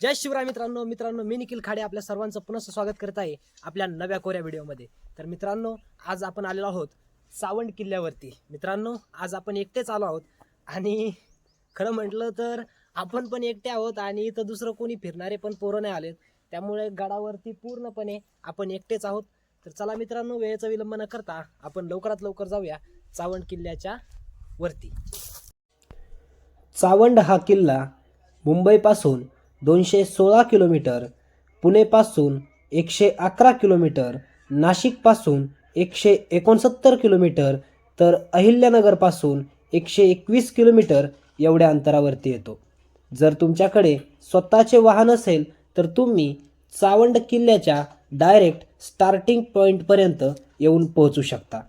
जय शिवराय मित्रांनो. मित्रांनो मी निखिल खाडे आपल्या सर्वांचं पुन्हा स्वागत करत आहे आपल्या नव्या कोऱ्या व्हिडिओमध्ये. तर मित्रांनो आज आपण आलेलो आहोत सावंड किल्ल्यावरती. मित्रांनो आज आपण एकटेच आलो आहोत. आणि खरं म्हटलं तर आपण पण एकटे आहोत आणि इथं दुसरं कोणी फिरणारे पण पोरं नाही आलेत. त्यामुळे गडावरती पूर्णपणे आपण एकटेच आहोत. तर चला मित्रांनो वेळेचा विलंब न करता आपण लवकरात लवकर जाऊया चावंड किल्ल्याच्या वरती. चावंड हा किल्ला मुंबईपासून दोनशे सोळा किलोमीटर पुणेपासून एकशे अकरा किलोमीटर नाशिकपासून एकशे एकोणसत्तर किलोमीटर तर अहिल्यानगरपासून एकशे एकवीस किलोमीटर एवढ्या अंतरावरती येतो. जर तुमच्याकडे स्वतःचे वाहन असेल तर तुम्ही चावंड किल्ल्याच्या डायरेक्ट स्टार्टिंग पॉईंटपर्यंत येऊन पोहोचू शकता.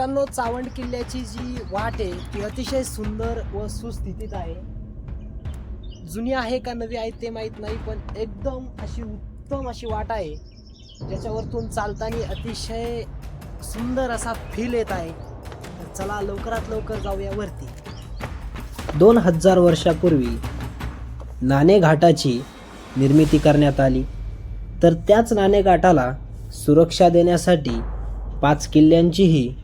मित्रांनो चावंड किल्ल्याची जी वाट आहे ती अतिशय सुंदर व सुस्थितीत आहे. जुनी आहे का नवी आहे ते माहीत नाही पण एकदम अशी उत्तम अशी वाट आहे. ज्याच्यावरतून चालताना अतिशय सुंदर असा फील येत आहे. तर चला लवकरात लवकर जाऊया वरती. दोन हजार वर्षापूर्वी नाणेघाटाची निर्मिती करण्यात आली. तर त्याच नाणेघाटाला सुरक्षा देण्यासाठी पाच किल्ल्यांचीही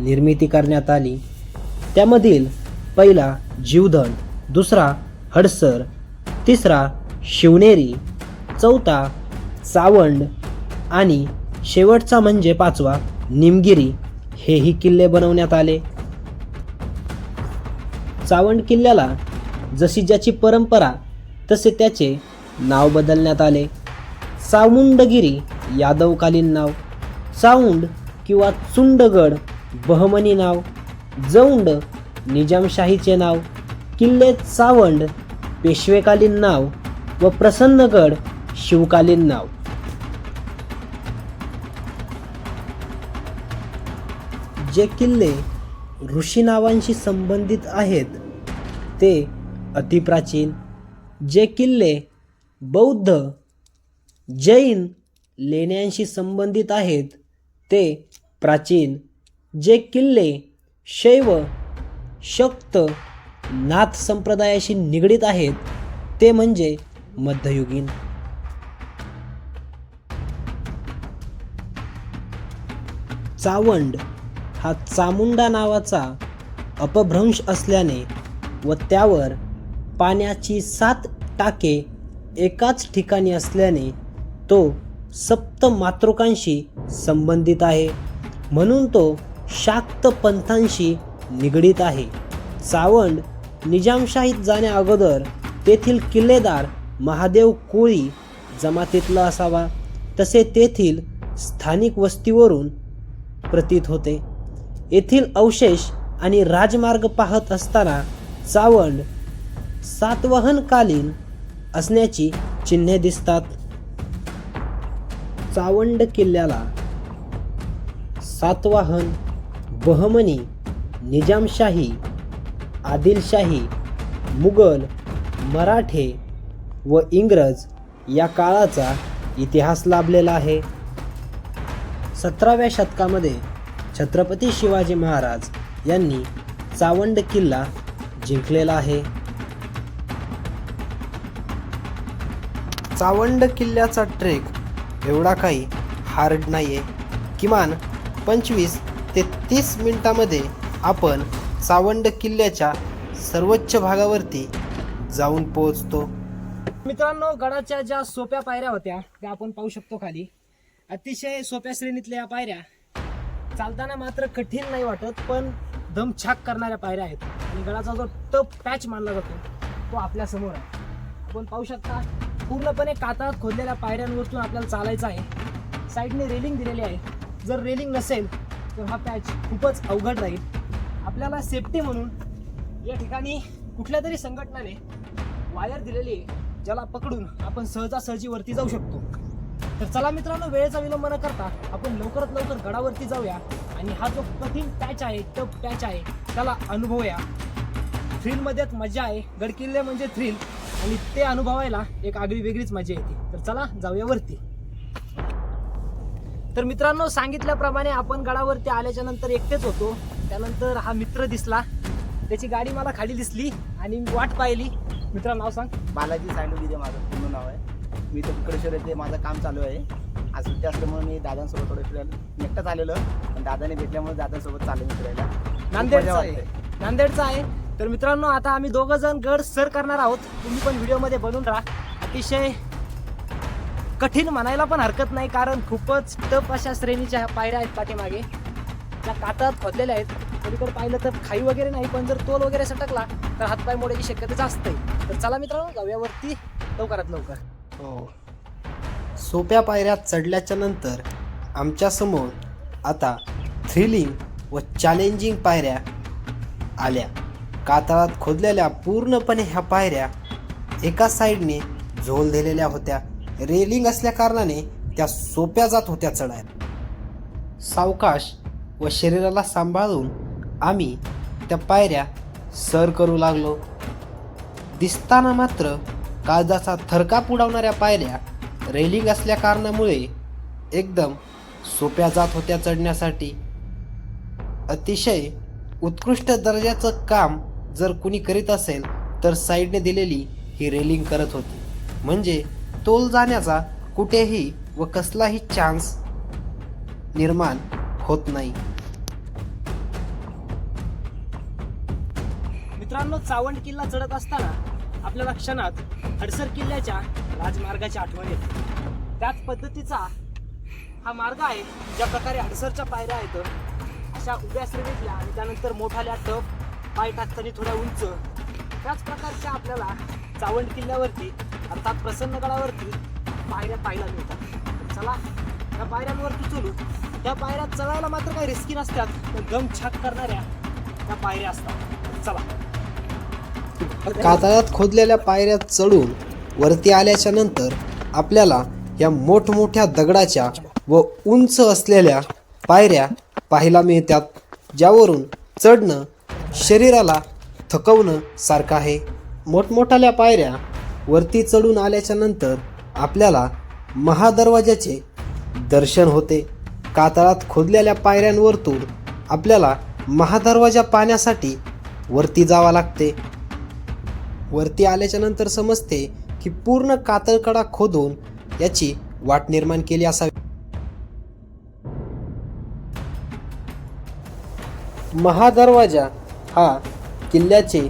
निर्मिती करण्यात आली. त्यामधील पहिला जीवधन दुसरा हडसर तिसरा शिवनेरी चौथा चावंड आणि शेवटचा म्हणजे पाचवा निमगिरी. हेही किल्ले बनवण्यात आले. चावंड किल्ल्याला जशी ज्याची परंपरा तसे त्याचे नाव बदलण्यात आले. सावुंडगिरी यादवकालीन नाव. साऊंड किंवा चुंडगड बहमनी नाव जौंड निजामशाहीचे नाव किल्ले चावंड पेशवेकालीन नाव व प्रसन्नगड शिवकालीन नाव. जे किल्ले ऋषी नावांशी संबंधित आहेत ते अतिप्राचीन जे किल्ले बौद्ध जैन लेण्यांशी संबंधित आहेत ते प्राचीन. जे किल्ले शैव शक्त नाथ संप्रदायाशी निगडीत आहेत ते म्हणजे मध्ययुगीन. चावंड हा चामुंडा नावाचा अपभ्रंश असल्याने व त्यावर पाण्याची सात टाके एकाच ठिकाणी असल्याने तो सप्त मातृकांशी संबंधित आहे. म्हणून तो शाक्त पंथांशी निगडीत आहे. चावंड निजामशाहीत जाण्याअगोदर तेथील किल्लेदार महादेव कोळी जमातीतला असावा. तसे तेथील स्थानिक वस्तीवरून प्रतीत होते. येथील अवशेष आणि राजमार्ग पाहत असताना चावंड सातवाहनकालीन असण्याची चिन्हे दिसतात. चावंड किल्ल्याला सातवाहन बहमनी निजामशाही आदिलशाही मुघल मराठे व इंग्रज या काळाचा इतिहास लाभलेला आहे. सतराव्या शतकामध्ये छत्रपती शिवाजी महाराज यांनी चावंड किल्ला जिंकलेला आहे. चावंड किल्ल्याचा ट्रेक एवढा काही हार्ड नाही आहे किमान पंचवीस ते तीस मिनिटामध्ये आपण चावंड किल्ल्याच्या सर्वोच्च भागावरती जाऊन पोहोचतो. मित्रांनो गडाच्या ज्या सोप्या पायऱ्या होत्या त्या आपण पाहू शकतो खाली. अतिशय सोप्या श्रेणीतल्या या पायऱ्या. चालताना मात्र कठीण नाही वाटत पण दमछाक करणाऱ्या पायऱ्या आहेत. आणि गडाचा जो टप पॅच मानला जातो तो आपल्यासमोर आहे. आपण पाहू शकता पूर्णपणे कातात खोदलेल्या पायऱ्यांवरतून आपल्याला चालायचं आहे. साईडने रेलिंग दिलेली आहे. जर रेलिंग नसेल तर हा पॅच खूपच अवघड राहील. आपल्याला सेफ्टी म्हणून या ठिकाणी कुठल्या तरी संघटनाने वायर दिलेली आहे ज्याला पकडून आपण सहजासहजी वरती जाऊ शकतो. तर चला मित्रांनो वेळेचा विलंब न करता आपण लवकरात लवकर गडावरती जाऊया आणि हा जो कठीण पॅच आहे टफ पॅच आहे त्याला अनुभवूया. थ्रिलमध्येच मजा आहे गडकिल्ले म्हणजे थ्रिल आणि ते अनुभवायला एक आगळी वेगळीच मजा येते. तर चला जाऊया वरती. तर मित्रांनो सांगितल्याप्रमाणे आपण गडावरती आल्याच्यानंतर एकटेच होतो. त्यानंतर हा मित्र दिसला. त्याची गाडी मला खाली दिसली आणि मी वाट पाहिली. मित्रा नाव सांग. बालाजी सांडू माझं पूर्ण नाव आहे. मी तर कुकडेश्वर येथे माझं काम चालू आहे. आज सुट्टी असल्यामुळे मी दादांसोबत थोडं फिरायला एकटाच आलेलो. पण दादाने भेटल्यामुळे दादांसोबत चालू मी फिरायला. नांदेडचा आहे. नांदेडचा आहे. तर मित्रांनो आता आम्ही दोघं जण गड सर करणार आहोत. तुम्ही पण व्हिडिओमध्ये बनून राहा. अतिशय कठीण म्हणायला पण हरकत नाही कारण खूपच टफ अशा श्रेणीच्या ह्या पायऱ्या आहेत पाठीमागे. त्या कातात खोदलेल्या आहेत. पलीकडे पाहिलं तर खाई वगैरे नाही पण जर तोल वगैरे सटकला तर हातपाय मोडायची शक्यता जास्त आहे. तर चला मित्रांनो जाऊयावरती लवकरात लवकर. हो. सोप्या पायऱ्या चढल्याच्या नंतर आमच्यासमोर आता थ्रिलिंग व चॅलेंजिंग पायऱ्या आल्या. कातळात खोदलेल्या पूर्णपणे ह्या पायऱ्या एका साईडने झोल दिलेल्या होत्या. रेलिंग असल्या कारणाने त्या सोप्या जात होत्या चढायला. सावकाश व शरीराला सांभाळून आम्ही त्या पायऱ्या सर करू लागलो. दिसताना मात्र काळजाचा थरकाप उडवणाऱ्या पायऱ्या रेलिंग असल्या कारणामुळे एकदम सोप्या जात होत्या चढण्यासाठी. अतिशय उत्कृष्ट दर्जाचं काम जर कुणी करीत असेल तर साईडने दिलेली ही रेलिंग करत होती. म्हणजे तोल जाण्याचा कुठेही व कसलाही चान्स निर्माण होत नाही. मित्रांनो चावंड किल्ला चढत असताना आपल्याला क्षणात हडसर किल्ल्याच्या राजमार्गाची आठवण येते. त्याच पद्धतीचा हा मार्ग आहे ज्या प्रकारे हडसरच्या पायऱ्या आहेत. अशा उभ्या श्रेणीतल्या आणि त्यानंतर मोठाल्या टप पाय टाकताना थोड्या उंच त्याच प्रकारच्या आपल्याला चावंड किल्ल्यावरती अर्थात प्रसन्नगडावरती पायऱ्या पाहायला मिळतात. चला त्या पायऱ्यांवरती चलू. त्या पायऱ्या चढायला मात्र काही रिस्की नसतात तर गम छाक करणाऱ्या त्या पायऱ्या असतात. चला. कातळात खोदलेल्या पायऱ्या चढून वरती आल्याच्यानंतर आपल्याला या मोठमोठ्या दगडाच्या व उंच असलेल्या पायऱ्या पाहायला मिळतात ज्यावरून चढणं शरीराला थकवणं सारखं आहे. मोठमोठाल्या पायऱ्या वरती चढून आल्याच्यानंतर आपल्याला महादरवाजाचे दर्शन होते. कातळात खोदलेल्या पायऱ्यांवरतून आपल्याला महादरवाजा पाहण्यासाठी वरती जावं लागते. वरती आल्याच्यानंतर समजते की पूर्ण कातळकडा खोदून याची वाट निर्माण केली असावी. महादरवाजा हा किल्ल्याचे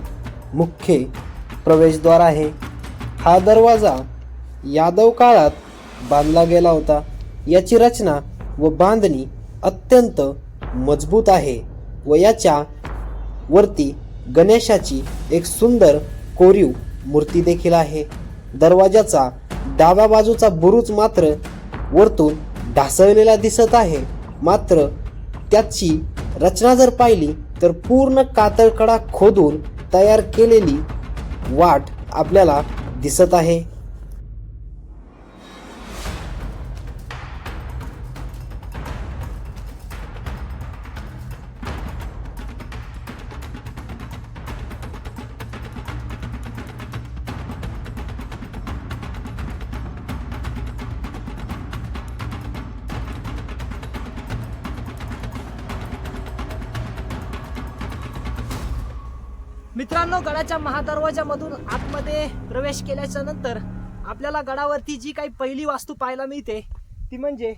मुख्य प्रवेशद्वार आहे. हा दरवाजा यादव काळात बांधला गेला होता. याची रचना व बांधणी अत्यंत मजबूत आहे व याच्या वरती गणेशाची एक सुंदर कोरीव मूर्ती देखील आहे. दरवाजाचा डाव्या बाजूचा बुरुज मात्र वरतून ढासळलेला दिसत आहे. मात्र त्याची रचना जर पाहिली तर पूर्ण कातळकडा खोदून तयार केलेली वाट आपल्याला दिसत आहे. महादरवाजामधून आतमध्ये प्रवेश केल्याच्यानंतर आपल्याला गडावरती जी काही पहिली वास्तू पाहायला मिळते ती म्हणजे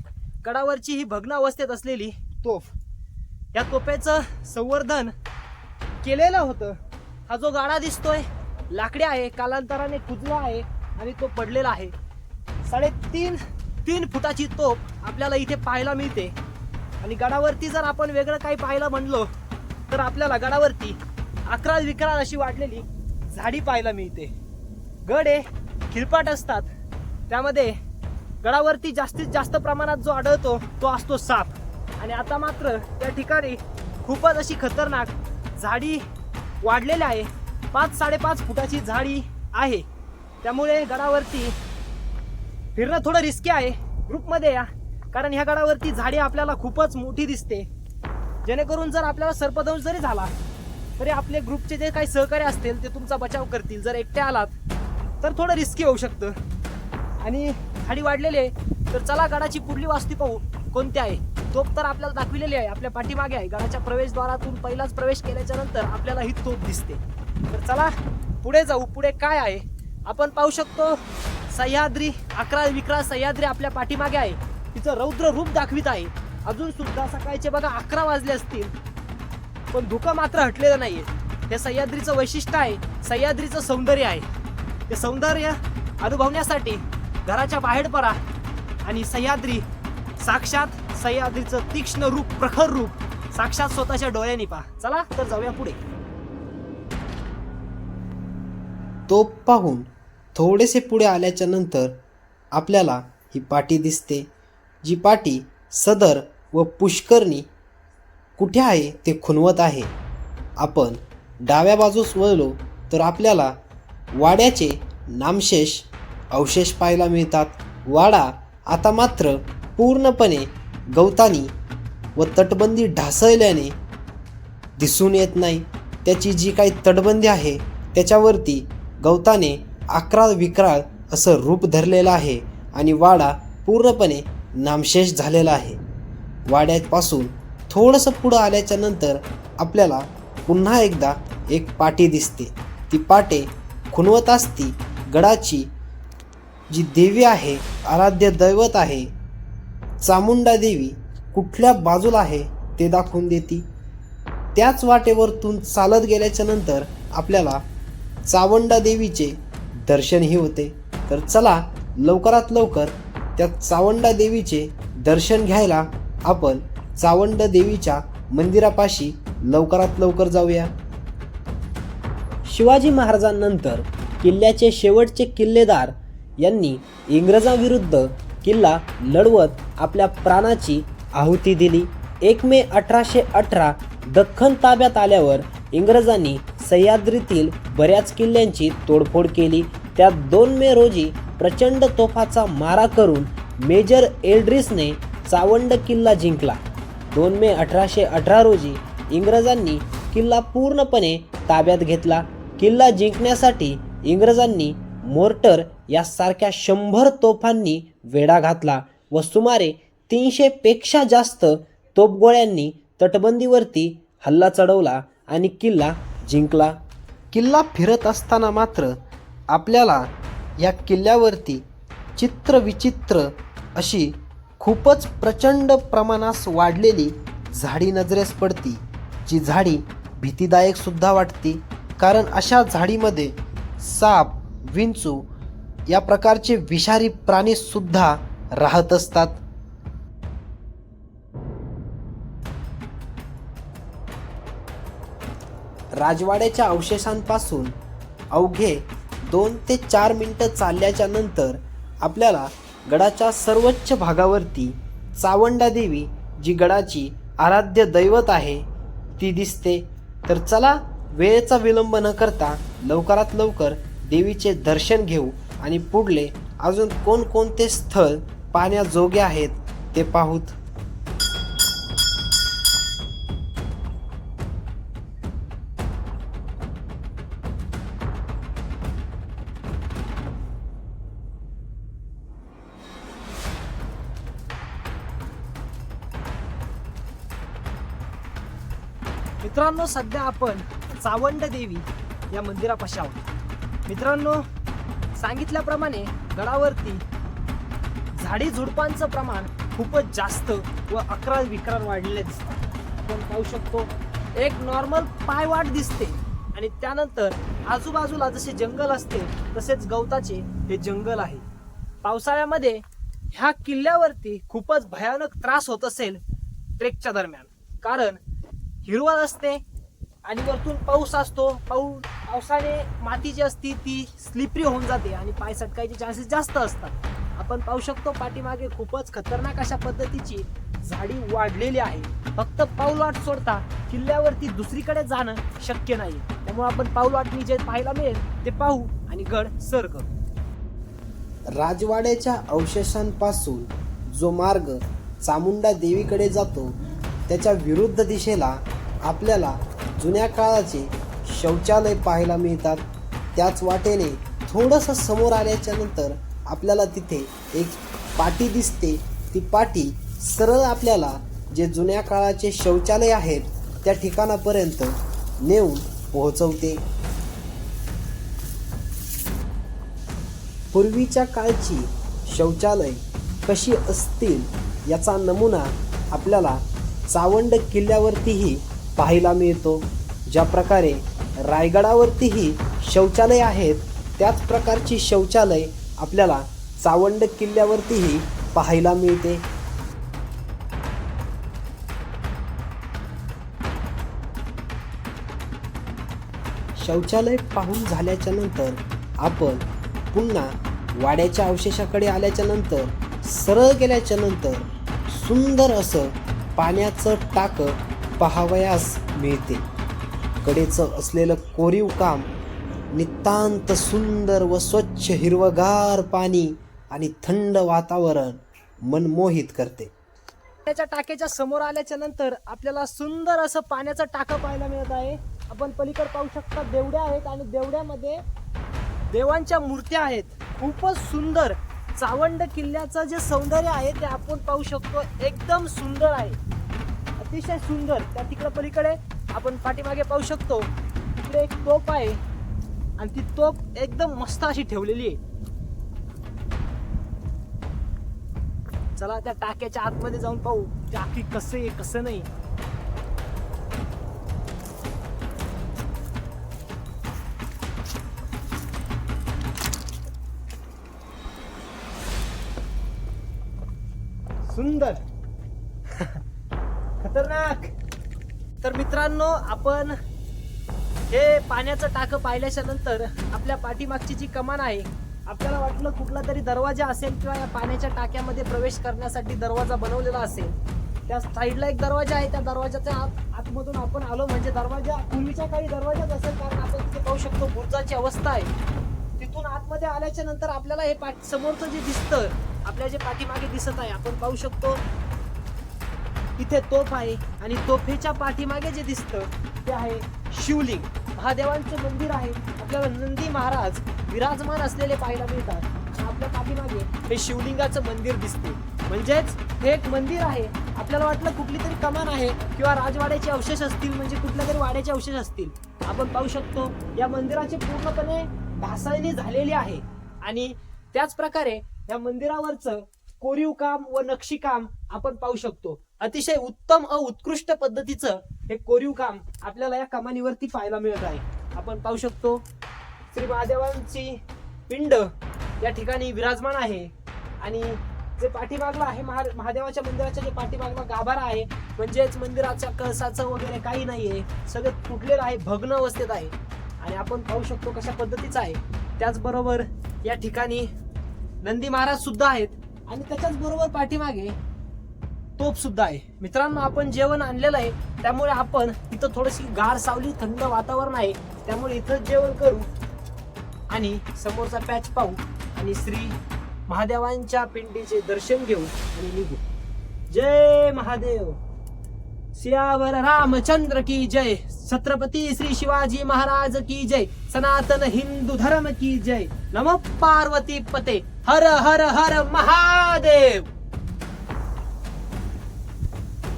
गडावरची ही भग्न अवस्थेत असलेली तोफ. या तोफेचं संवर्धन केलेलं होतं. हा जो गाडा दिसतोय लाकडी आहे कालांतराने कुजला आहे आणि तो पडलेला आहे. साडेतीन तीन फुटाची तोफ आपल्याला इथे पाहायला मिळते. आणि गडावरती जर आपण वेगळं काही पाहायला म्हणलो तर आपल्याला गडावरती अकराल विकराल अशी वाढलेली झाडी पाहायला मिळते. गड हे खिळपाट असतात. त्यामध्ये गडावरती जास्तीत जास्त प्रमाणात जो आढळतो तो असतो साप. आणि आता मात्र त्या ठिकाणी खूपच अशी खतरनाक झाडी वाढलेली आहे. पाच साडेपाच फुटाची झाडी आहे. त्यामुळे गडावरती फिरणं थोडं रिस्की आहे ग्रुपमध्ये या. कारण ह्या गडावरती झाडी आपल्याला खूपच मोठी दिसते. जेणेकरून जर आपल्याला सर्पदंश जरी झाला तरी आपले ग्रुपचे जे काही सहकार्य असतील ते तुमचा बचाव करतील. जर एकटे आलात तर थोडं रिस्की होऊ शकतं. आणि खाडी वाढलेली आहे तर चला गडाची पुढली वास्तू पाहू कोणती आहे. तोप तर आपल्याला दाखविलेली आहे आपल्या पाठीमागे आहे. गडाच्या प्रवेशद्वारातून पहिलाच प्रवेश केल्याच्यानंतर आपल्याला ही तोप दिसते. तर चला पुढे जाऊ पुढे काय आहे? आपण पाहू शकतो सह्याद्री अकरा विक्रा सह्याद्री आपल्या पाठीमागे आहे. तिचं रौद्र रूप दाखवित आहे. अजून सुद्धा सकाळचे बघा अकरा वाजले असतील. पण धुकं मात्र हटलेलं नाहीये. हे सह्याद्रीचं वैशिष्ट्य आहे सह्याद्रीचं सौंदर्य आहे. ते सौंदर्य अनुभवण्यासाठी घराच्या बाहेर पडा आणि सह्याद्री साक्षात सह्याद्रीचं तीक्ष्ण रूप प्रखर रूप साक्षात स्वतःच्या डोळ्यांनी पहा. चला तर जाऊया पुढे. तो पाहून थोडेसे पुढे आल्याच्यानंतर आपल्याला ही पाटी दिसते जी पाटी सदर व पुष्करणी कुठे आहे ते खुणवत आहे. आपण डाव्या बाजूस वळलो तर आपल्याला वाड्याचे नामशेष अवशेष पाहायला मिळतात. वाडा आता मात्र पूर्णपणे गवतानी व तटबंदी ढासळल्याने दिसून येत नाही. त्याची जी काही तटबंदी आहे त्याच्यावरती गवताने अकराळ विक्राळ असं रूप धरलेलं आहे आणि वाडा पूर्णपणे नामशेष झालेला आहे. वाड्यापासून थोडंसं पुढं आल्याच्यानंतर आपल्याला पुन्हा एकदा एक पाटी दिसते. ती पाटे खुणवत असती. गडाची जी देवी आहे आराध्य दैवत आहे चामुंडा देवी कुठल्या बाजूला आहे ते दाखवून देती. त्याच वाटेवरतून चालत गेल्याच्यानंतर आपल्याला चावंडा देवीचे दर्शनही होते. तर चला लवकरात लवकर त्या चावंडा देवीचे दर्शन घ्यायला आपण चावंड देवीच्या मंदिरापाशी लवकरात लवकर जाऊया. शिवाजी महाराजांनंतर किल्ल्याचे शेवटचे किल्लेदार यांनी इंग्रजांविरुद्ध किल्ला लढवत आपल्या प्राणाची आहुती दिली. एक मे अठराशे अठरा दख्खन ताब्यात आल्यावर इंग्रजांनी सह्याद्रीतील बऱ्याच किल्ल्यांची तोडफोड केली. त्यात दोन मे रोजी प्रचंड तोफाचा मारा करून मेजर एल्ड्रिसने चावंड किल्ला जिंकला. दोन मे अठराशे अठरा रोजी इंग्रजांनी किल्ला पूर्णपणे ताब्यात घेतला. किल्ला जिंकण्यासाठी इंग्रजांनी मोर्टर यासारख्या शंभर तोफांनी वेढा घातला व सुमारे तीनशेपेक्षा जास्त तोफगोळ्यांनी तटबंदीवरती हल्ला चढवला आणि किल्ला जिंकला. किल्ला फिरत असताना मात्र आपल्याला या किल्ल्यावरती चित्रविचित्र अशी खूपच प्रचंड प्रमाणास वाढलेली झाडी नजरेस पडती जी झाडी भीतीदायक सुद्धा वाटते. कारण अशा झाडीमध्ये साप विंचू या प्रकारचे विषारी प्राणी सुद्धा राहत असतात. राजवाड्याच्या अवशेषांपासून अवघे दोन ते चार मिनटं चालल्याच्या नंतर आपल्याला गडाच्या सर्वोच्च भागावरती चावंडा देवी जी गडाची आराध्य दैवत आहे ती दिसते. तर चला वेळेचा विलंब न करता लवकरात लवकर देवीचे दर्शन घेऊ आणि पुढले अजून कोणकोणते स्थळ पाहण्याजोगे आहेत ते पाहूत. मित्रांनो सध्या आपण चावंड देवी या मंदिरापाशी आहोत. मित्रांनो सांगितल्याप्रमाणे गडावरती झाडी झुडपांचं प्रमाण खूपच जास्त व अकरा विक्रार वाढलेले दिसतात आपण पाहू शकतो एक नॉर्मल पायवाट दिसते आणि त्यानंतर आजूबाजूला जसे जंगल असते तसेच गवताचे हे जंगल आहे. पावसाळ्यामध्ये ह्या किल्ल्यावरती खूपच भयानक त्रास होत असेल ट्रेकच्या दरम्यान. कारण हिरवळ असते आणि वरतून पाऊस असतो. पाऊस पावसाने माती जी असती ती स्लिपरी होऊन जाते आणि पाय सटकायचे चान्सेस जास्त असतात. आपण पाहू शकतो पाठीमागे खूपच खतरनाक अशा पद्धतीची झाडी वाढलेली आहे. फक्त पाऊलवाट सोडता किल्ल्यावरती दुसरीकडे जाणं शक्य नाही. त्यामुळे आपण पाऊलवाटनी जे पाहायला मिळेल ते पाहू आणि गड सर करू. राजवाड्याच्या अवशेषांपासून जो मार्ग चामुंडा देवीकडे जातो त्याच्या विरुद्ध दिशेला आपल्याला जुन्या काळाचे शौचालय पाहायला मिळतात. त्याच वाटेने थोडंसं समोर आल्याच्यानंतर आपल्याला तिथे एक पाटी दिसते. ती पाटी सरळ आपल्याला जे जुन्या काळाचे शौचालय आहेत त्या ठिकाणापर्यंत नेऊन पोहोचवते. पूर्वीच्या काळची शौचालय कशी असतील याचा नमुना आपल्याला चावंड किल्ल्यावरतीही पाहायला मिळतो. ज्या प्रकारे रायगडावरतीही शौचालय आहेत त्याच प्रकारची शौचालय आपल्याला चावंड किल्ल्यावरतीही पाहायला मिळते. शौचालय पाहून झाल्याच्यानंतर आपण पुन्हा वाड्याच्या अवशेषाकडे आल्याच्यानंतर सरळ गेल्याच्यानंतर सुंदर असं पाण्याचं टाकं पाहावयास मिळते. कडेचं असलेलं कोरीव काम नितांत सुंदर व स्वच्छ हिरवगार पाणी आणि थंड वातावरण मनमोहित करते. त्याच्या टाक्याच्या समोर आल्याच्यानंतर आपल्याला सुंदर असं पाण्याचं टाकं पाहायला मिळत आहे. आपण पलीकडे पाहू शकता देवड्या आहेत आणि देवड्यामध्ये देवांच्या मूर्त्या आहेत. खूपच सुंदर. चावंड किल्ल्याचं जे सौंदर्य आहे ते आपण पाहू शकतो. एकदम सुंदर आहे. अतिशय सुंदर. त्या तिकडं पलीकडे आपण पाठीमागे पाहू शकतो. तिकडे एक तोप आहे. आणि ती तोप एकदम मस्त अशी ठेवलेली आहे. चला त्या टाक्याच्या आतमध्ये जाऊन पाहू. टाकी कसं आहे कसं नाही. सुंदर. खतरनाक. तर मित्रांनो आपण हे पाण्याचं टाकं पाहिल्याच्या नंतर आपल्या पाठीमागची जी कमान आहे आपल्याला वाटलं कुठला तरी दरवाजा असेल किंवा या पाण्याच्या टाक्यामध्ये प्रवेश करण्यासाठी दरवाजा बनवलेला असेल. त्या साईडला एक दरवाजा आहे त्या दरवाजाच्या आत आतमधून आपण आलो म्हणजे दरवाजा पूर्वीच्या काही दरवाजाच असेल कारण आपण तिथे पाहू शकतो बुर्जाची अवस्था आहे. तिथून आतमध्ये आल्याच्यानंतर आपल्याला हे पाठ समोरचं जे दिसतं आपल्या जे पाठीमागे दिसत आहे आपण पाहू शकतो इथे तोफ आहे आणि तोफेच्या पाठीमागे जे दिसतं ते आहे शिवलिंग. महादेवांचं मंदिर आहे. आपल्याला नंदी महाराज विराजमान असलेले पाहायला मिळतात. आपल्या पाठीमागे हे शिवलिंगाचं मंदिर दिसते. म्हणजेच हे एक मंदिर आहे. आपल्याला वाटलं कुठली तरी कमान आहे किंवा राजवाड्याचे अवशेष असतील म्हणजे कुठल्या तरी वाड्याचे अवशेष असतील. आपण पाहू शकतो या मंदिराची पूर्णपणे ढासळणी झालेली आहे. आणि त्याच प्रकारे या मंदिरावरचं कोरीव काम व नक्षीकाम आपण पाहू शकतो. अतिशय उत्तम अ उत्कृष्ट पद्धतीचं हे कोरीव काम आपल्याला या कमानीवरती पाहायला मिळत आहे. आपण पाहू शकतो श्री महादेवांची पिंड या ठिकाणी विराजमान आहे. आणि जे पाठीमागला आहे महा महादेवाच्या मंदिराच्या जे पाठीमागला गाभारा आहे म्हणजेच मंदिराच्या कळसाचं वगैरे काही नाहीये. सगळं तुटलेलं आहे भग्न अवस्थेत आहे. आणि आपण पाहू शकतो कशा पद्धतीचं आहे. त्याचबरोबर या ठिकाणी नंदी महाराज सुद्धा आहेत. आणि त्याच्याच बरोबर पाठीमागे तोप सुद्धा आहे. मित्रांनो आपण जेवण आणलेलं आहे. त्यामुळे आपण इथं थोडीशी गार सावली थंड वातावरण आहे. त्यामुळे इथं जेवण करू आणि समोरचा पॅच पाहू आणि श्री महादेवांच्या पिंडीचे दर्शन घेऊ आणि निघू. जय महादेव. सियावर रामचंद्र की जय. छत्रपती श्री शिवाजी महाराज की जय. सनातन हिंदू धर्म की जय. नम पार्वती पते. हर हर हर महादेव.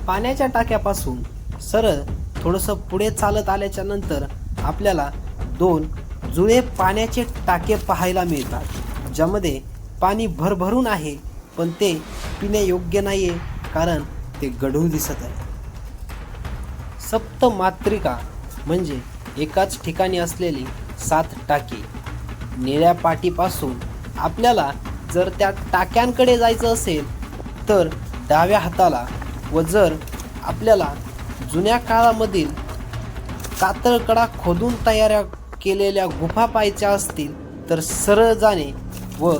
पाण्याच्या टाक्यापासून सरळ थोडंसं पुढे चालत आल्याच्यानंतर आपल्याला दोन जुळे पाण्याचे टाके पाहायला मिळतात ज्यामध्ये पाणी भरभरून आहे पण ते पिण्यायोग्य नाही आहे कारण ते गढूळ दिसत आहे. सप्त मात्रिका म्हणजे एकाच ठिकाणी असलेली सात टाकी. निळ्या पाटीपासून आपल्याला जर त्या टाक्यांकडे जायचं असेल तर डाव्या हाताला व जर आपल्याला जुन्या काळामधील कातळकडा खोदून तयार केलेल्या गुफा पाहायच्या असतील तर सरळ जाणे व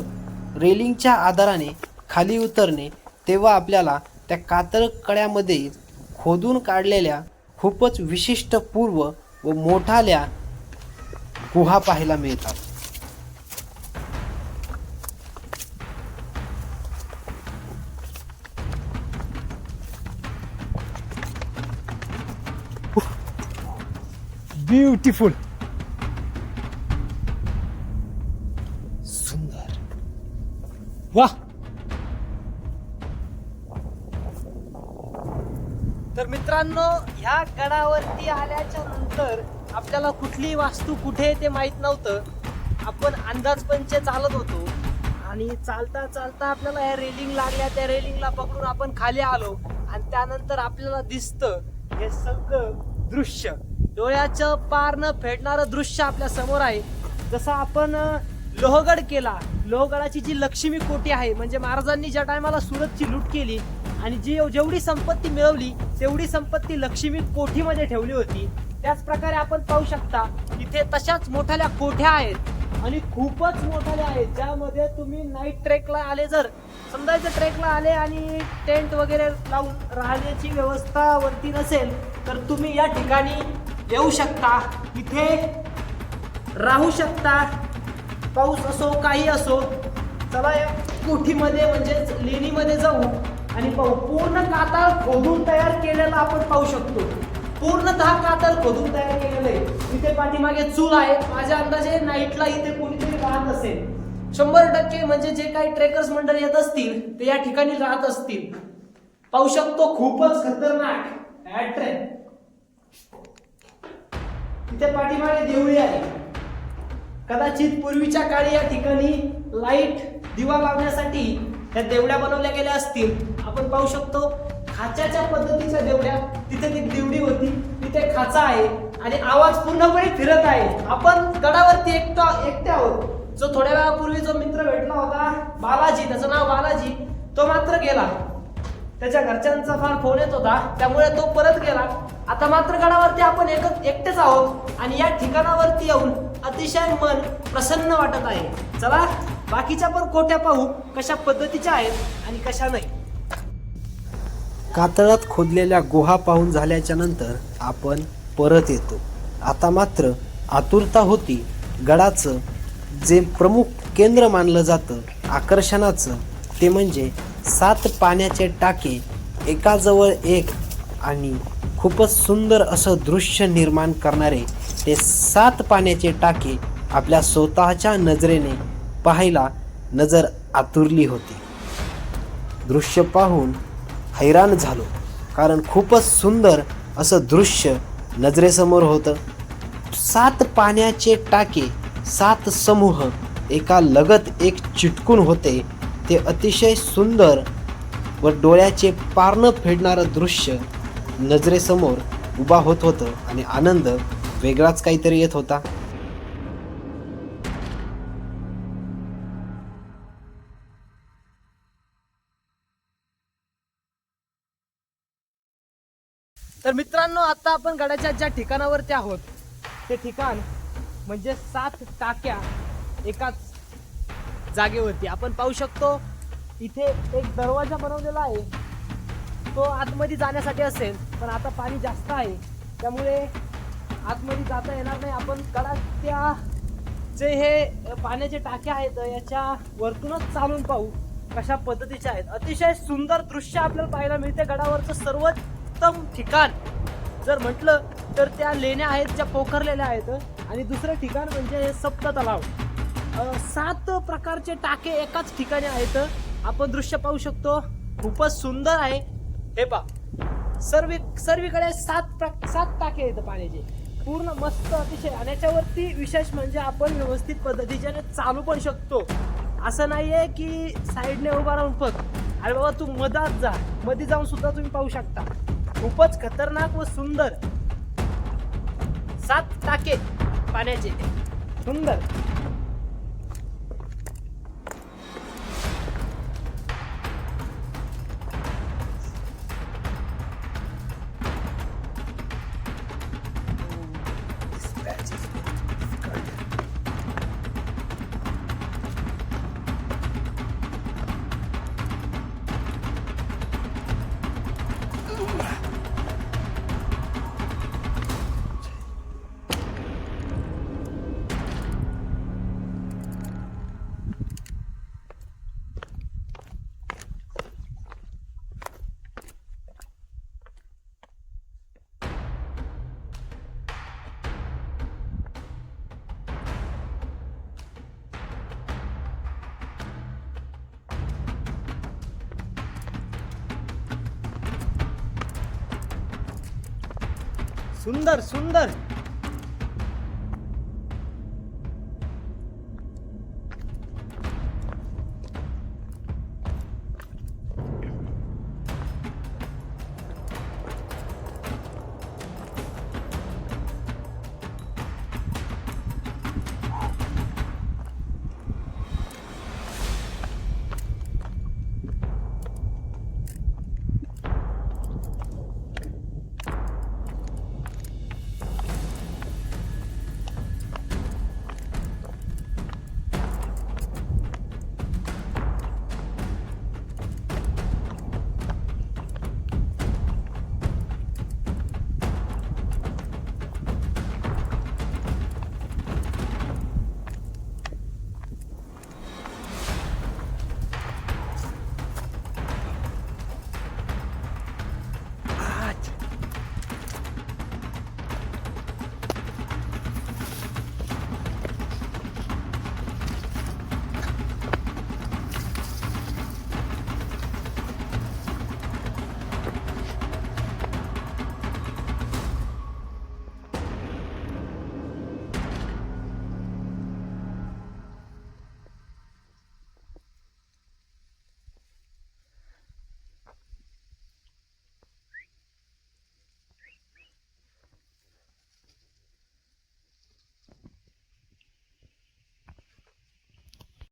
रेलिंगच्या आधाराने खाली उतरणे तेव्हा आपल्याला त्या कातळकड्यामध्ये खोदून काढलेल्या खूपच विशिष्ट पूर्व व मोठाल्या गुहा पाहायला मिळतात. ब्युटिफुल. वा तर मित्रांनो ह्या गडावरती आल्याच्यानंतर आपल्याला कुठली वास्तू कुठे आहे ते माहीत नव्हतं. आपण अंदाजपंचे चालत होतो. आणि चालता चालता आपल्याला ह्या रेलिंग लागल्या. त्या रेलिंगला पकडून आपण खाली आलो. आणि त्यानंतर आपल्याला दिसतं हे सगळं दृश्य. डोळ्याचं पारनं फेडणारं दृश्य आपल्यासमोर आहे. जसं आपण लोहगड केला. लोहगडाची जी लक्ष्मी कोटी आहे म्हणजे महाराजांनी ज्या टायमाला सुरतची लूट केली आणि जी जेवढी संपत्ती मिळवली तेवढी संपत्ती लक्ष्मी कोठीमध्ये ठेवली होती. त्याच प्रकारे आपण पाहू शकता इथे तशाच मोठ्याल्या कोठ्या आहेत आणि खूपच मोठ्याल्या आहेत ज्यामध्ये तुम्ही नाईट ट्रेकला आले जर. समजायचं ट्रेकला आले आणि टेंट वगैरे लावून राहण्याची व्यवस्था वरती नसेल तर तुम्ही या ठिकाणी येऊ शकता. इथे राहू शकता. पाऊस असो काही असो चला या कोठीमध्ये म्हणजेच लेणीमध्ये जाऊ आणि पाहू. पूर्ण कातळ खोदून तयार केलेला आपण पाहू शकतो. पूर्णतः कातळ खोदून तयार केलेलं आहे. इथे पाठीमागे चूल आहे. माझ्या अंदाजे नाईटला इथे कोणीतरी राहत असेल. शंभर टक्के म्हणजे जे काही ट्रेकर्स मंडळ येत असतील ते या ठिकाणी राहत असतील. पाहू शकतो खूपच खतरनाक. ॲट्रेन तिथे पाठीमागे देवळी आहे. कदाचित पूर्वीच्या काळी या ठिकाणी लाइट दिवा लावण्यासाठी त्या देवड्या बनवल्या गेल्या असतील. आपण पाहू शकतो खाच्याच्या पद्धतीच्या देवड्या तिथे ती देवडी होती. तिथे खाचा आहे आणि आवाज पूर्णपणे फिरत आहे. आपण गडावरती एकटा एकटे आहोत. जो थोड्या वेळापूर्वी जो मित्र भेटला होता बालाजी त्याचं नाव बालाजी तो मात्र गेला. त्याच्या घरच्यांचा फार फोन येत होता त्यामुळे तो परत गेला. आता मात्र गडावरती आपण एकच एकटेच आहोत आणि या ठिकाणावरती येऊन अतिशय मन प्रसन्न वाटत आहे. चला बाकीच्या पण कोट्या पाहू कशा पद्धतीच्या आहेत आणि कशा नाही. कातळात खोदलेल्या गुहा पाहून झाल्याच्यानंतर आपण परत येतो. आता मात्र आतुरता होती. गडाचं जे प्रमुख केंद्र मानलं जातं आकर्षणाचं ते म्हणजे सात पाण्याचे टाके एकाजवळ एक आणि खूपच सुंदर असं दृश्य निर्माण करणारे ते सात पाण्याचे टाके आपल्या स्वतःच्या नजरेने पाहायला नजर आतुरली होती. दृश्य पाहून हैराण झालो कारण खूपच सुंदर असं दृश्य नजरेसमोर होतं. सात पाण्याचे टाके सात समूह एका लगत एक चिटकून होते ते अतिशय सुंदर व डोळ्याचे पारणं फेडणारं दृश्य नजरेसमोर उभा होत होतं आणि आनंद वेगळाच काहीतरी येत होता. तर मित्रांनो आता आपण गडाच्या ज्या ठिकाणावरती आहोत ते ठिकाण म्हणजे सात टाक्या एकाच जागेवरती. आपण पाहू शकतो इथे एक दरवाजा बनवलेला आहे. तो आतमध्ये जाण्यासाठी असेल पण आता पाणी जास्त आहे. त्यामुळे आतमध्ये जाता येणार नाही. आपण गडाच्या जे हे पाण्याचे टाके आहेत याच्या वरतूनच चालून पाहू कशा पद्धतीचे आहेत. अतिशय सुंदर दृश्य आपल्याला पाहायला मिळते. गडावरचं सर्वोत्तम ठिकाण. जर म्हटलं तर त्या लेण्या आहेत ज्या पोखरलेल्या आहेत. आणि दुसरं ठिकाण म्हणजे हे सप्त तलाव सात प्रकारचे टाके एकाच ठिकाणी आहेत. आपण दृश्य पाहू शकतो. खूपच सुंदर आहे. हे पा सर्व सर्वीकडे सात प्र- सात टाके आहेत पाण्याचे. पूर्ण मस्त अतिशय. आणि याच्यावरती विशेष म्हणजे आपण व्यवस्थित पद्धतीच्याने चालू पण शकतो. असं नाही आहे की साईडने उभा राहून फक्त अरे बाबा तू मधात जा. मध्ये जाऊन सुद्धा तुम्ही पाहू शकता. खूपच खतरनाक व सुंदर. सात टाके पाण्याचे. सुंदर. सुंदर सुंदर।